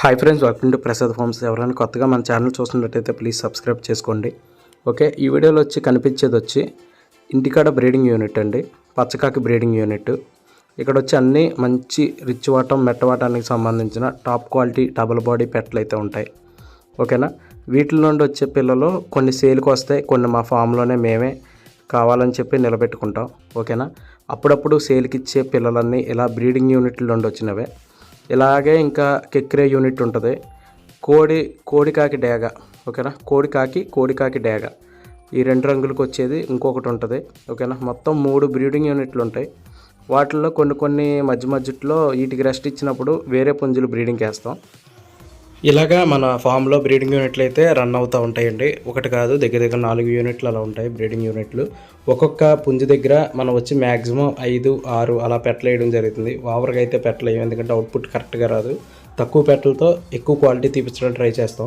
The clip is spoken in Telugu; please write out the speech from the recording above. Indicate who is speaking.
Speaker 1: Hi friends welcome to Prasad farms ఎవరైనా కొత్తగా మన ఛానల్ చూస్తున్నట్టయితే ప్లీజ్ సబ్స్క్రైబ్ చేసుకోండి. ఓకే ఈ వీడియోలో వచ్చి కనిపించేది వచ్చి ఇంటికాడ బ్రీడింగ్ యూనిట్ అండి. పచ్చకాకి బ్రీడింగ్ యూనిట్ ఇక్కడ వచ్చి అన్ని మంచి రిచ్ వాటం మెట్టవాటానికి సంబంధించిన టాప్ క్వాలిటీ డబుల్ బాడీ పెట్టలు అయితే ఉంటాయి. ఓకేనా వీటిలో నుండి వచ్చే పిల్లలు కొన్ని సేల్కి వస్తాయి కొన్ని మా ఫామ్లోనే మేమే కావాలని చెప్పి నిలబెట్టుకుంటాం. ఓకేనా అప్పుడప్పుడు సేల్కి ఇచ్చే పిల్లలన్నీ ఇలా బ్రీడింగ్ యూనిట్ల నుండి వచ్చినవే. ఇలాగే ఇంకా కెక్రే యూనిట్ ఉంటుంది. కోడి కోడికాకి డేగ ఓకేనా? కోడికాకి కోడికాకి డేగ. ఈ రెండు రంగులకు వచ్చేది ఇంకొకటి ఉంటుంది ఓకేనా? మొత్తం మూడు బ్రీడింగ్ యూనిట్లు ఉంటాయి. వాటిల్లో కొన్ని కొన్ని మధ్య మధ్యలో వీటికి రెస్ట్ ఇచ్చినప్పుడు వేరే పుంజులు బ్రీడింగ్ వేస్తాం ఇలాగా మన ఫామ్లో బ్రీడింగ్ యూనిట్లు అయితే రన్ అవుతూ ఉంటాయండి. ఒకటి కాదు దగ్గర దగ్గర నాలుగు యూనిట్లు అలా ఉంటాయి బ్రీడింగ్ యూనిట్లు. ఒక్కొక్క పుంజు దగ్గర మనం వచ్చి మ్యాక్సిమం ఐదు ఆరు అలా పెట్టలేయడం జరుగుతుంది. ఓవర్గా అయితే పెట్టలేము ఎందుకంటే అవుట్పుట్ కరెక్ట్గా రాదు. తక్కువ పెట్టలతో ఎక్కువ క్వాలిటీ తీపించడం ట్రై చేస్తాం.